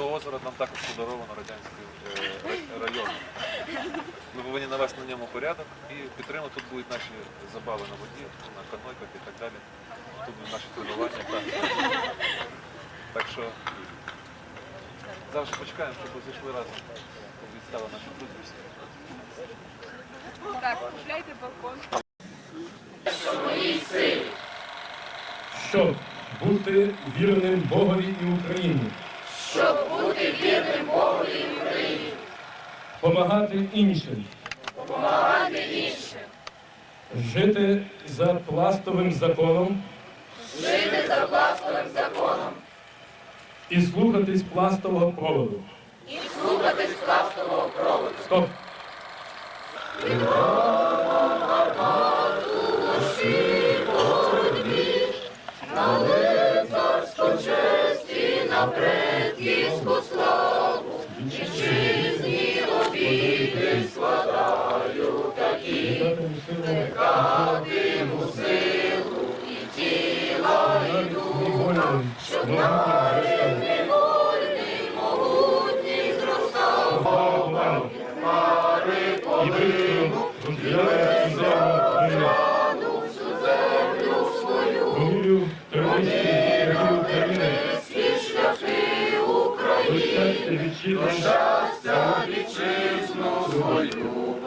то озеро нам також подаровано радянським е, районом. Ми повинні навести на ньому порядок і підтримати. Тут будуть наші забави на воді, на канойках і так далі. Тут будуть наші тренування. Так, так що завжди почекаємо, щоб ви зайшли разом. Відстали наші друзі. Так, купляйте балкон. щоб бути вірним Богові і Україні. щоб бути вірним Богові і Україні, Помагати іншим. допомагати іншим, Жити за пластовим законом жити за власним законом і слухатись пластового проводу. і слухатись пластового проводу. Стоп! На предківську славу, вітчизні обіди складаю такі, датиму силу і тіла, і духа, щоб невольний, могутній зростав. І вистину розділяє землю Всю землю свою, Волю від щастя вітчизну свою.